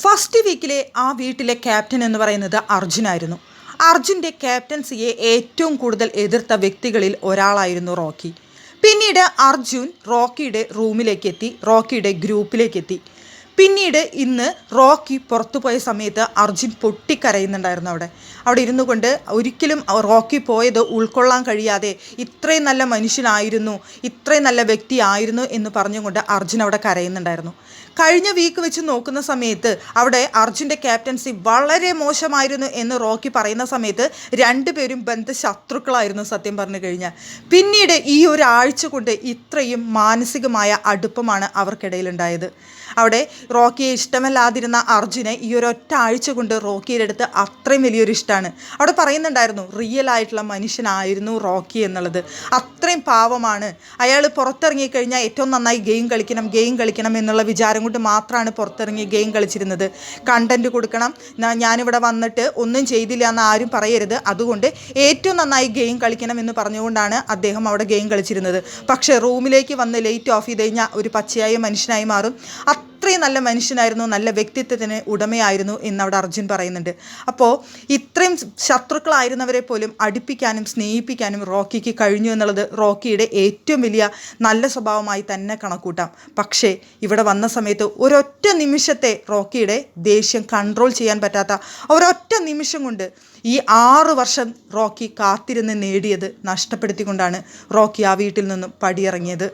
First വീക്കിലെ ആ വീട്ടിലെ captain എന്ന് പറയുന്നത് അർജുനായിരുന്നു അർജുന്റെ ക്യാപ്റ്റൻസിയെ ഏറ്റവും കൂടുതൽ എതിർത്ത വ്യക്തികളിൽ ഒരാളായിരുന്നു റോക്കി. പിന്നീട് അർജുൻ റോക്കിയുടെ റൂമിലേക്ക് എത്തി റോക്കിയുടെ ഗ്രൂപ്പിലേക്ക് എത്തി പിന്നീട് ഇന്ന് റോക്കി പുറത്തു പോയ സമയത്ത് അർജുൻ പൊട്ടിക്കരയുന്നുണ്ടായിരുന്നു അവിടെ. അവിടെ ഇരുന്നു കൊണ്ട് ഒരിക്കലും റോക്കി പോയത് ഉൾക്കൊള്ളാൻ കഴിയാതെ ഇത്രയും നല്ല മനുഷ്യനായിരുന്നു ഇത്രയും നല്ല വ്യക്തിയായിരുന്നു എന്ന് പറഞ്ഞുകൊണ്ട് അർജുൻ അവിടെ കരയുന്നുണ്ടായിരുന്നു. കഴിഞ്ഞ വീക്ക് വെച്ച് നോക്കുന്ന സമയത്ത് അവിടെ അർജുന്റെ ക്യാപ്റ്റൻസി വളരെ മോശമായിരുന്നു എന്ന് റോക്കി പറയുന്ന സമയത്ത് രണ്ടുപേരും ബന്ധശത്രുക്കളായിരുന്നു സത്യം പറഞ്ഞു കഴിഞ്ഞാൽ. പിന്നീട് ഈ ഒരാഴ്ച കൊണ്ട് ഇത്രയും മാനസികമായ അടുപ്പമാണ് അവർക്കിടയിലുണ്ടായത്. അവിടെ റോക്കിയെ ഇഷ്ടമല്ലാതിരുന്ന അർജുനെ ഈ ഒരൊറ്റ ആഴ്ച കൊണ്ട് റോക്കിയുടെ അടുത്ത് അത്രയും വലിയൊരു ഇഷ്ടമാണ് അവിടെ പറയുന്നുണ്ടായിരുന്നു റിയൽ ആയിട്ടുള്ള മനുഷ്യനായിരുന്നു റോക്കി എന്നുള്ളത്. അത്രയും പാവമാണ്. അയാൾ പുറത്തിറങ്ങി കഴിഞ്ഞാൽ ഏറ്റവും നന്നായി ഗെയിം കളിക്കണം ഗെയിം കളിക്കണം എന്നുള്ള വിചാരം കൊണ്ട് മാത്രമാണ് പുറത്തിറങ്ങി ഗെയിം കളിച്ചിരുന്നത്. കണ്ടന്റ് കൊടുക്കണം. ഞാനിവിടെ വന്നിട്ട് ഒന്നും ചെയ്തില്ല എന്ന് ആരും പറയരുത്. അതുകൊണ്ട് ഏറ്റവും നന്നായി ഗെയിം കളിക്കണം എന്ന് പറഞ്ഞുകൊണ്ടാണ് അദ്ദേഹം അവിടെ ഗെയിം കളിച്ചിരുന്നത്. പക്ഷേ റൂമിലേക്ക് വന്ന് ലേറ്റ് ഓഫ് ചെയ്ത് കഴിഞ്ഞാൽ ഒരു പച്ചയായ മനുഷ്യനായി മാറും. അത്രയും നല്ല മനുഷ്യനായിരുന്നു നല്ല വ്യക്തിത്വത്തിന് ഉടമയായിരുന്നു എന്നവിടെ അർജുൻ പറയുന്നുണ്ട്. അപ്പോൾ ഇത്രയും ശത്രുക്കളായിരുന്നവരെ പോലും അടുപ്പിക്കാനും സ്നേഹിപ്പിക്കാനും റോക്കിക്ക് കഴിഞ്ഞു എന്നുള്ളത് റോക്കിയുടെ ഏറ്റവും വലിയ നല്ല സ്വഭാവമായി തന്നെ കണക്കൂട്ടാം. പക്ഷേ ഇവിടെ വന്ന സമയത്ത് ഒരൊറ്റ നിമിഷത്തെ റോക്കിയുടെ ദേഷ്യം കൺട്രോൾ ചെയ്യാൻ പറ്റാത്ത ഒരൊറ്റ നിമിഷം കൊണ്ട് ഈ ആറ് വർഷം റോക്കി കാത്തിരുന്ന് നേടിയത് നഷ്ടപ്പെടുത്തിക്കൊണ്ടാണ് റോക്കി ആ വീട്ടിൽ നിന്നും പടിയിറങ്ങിയത്.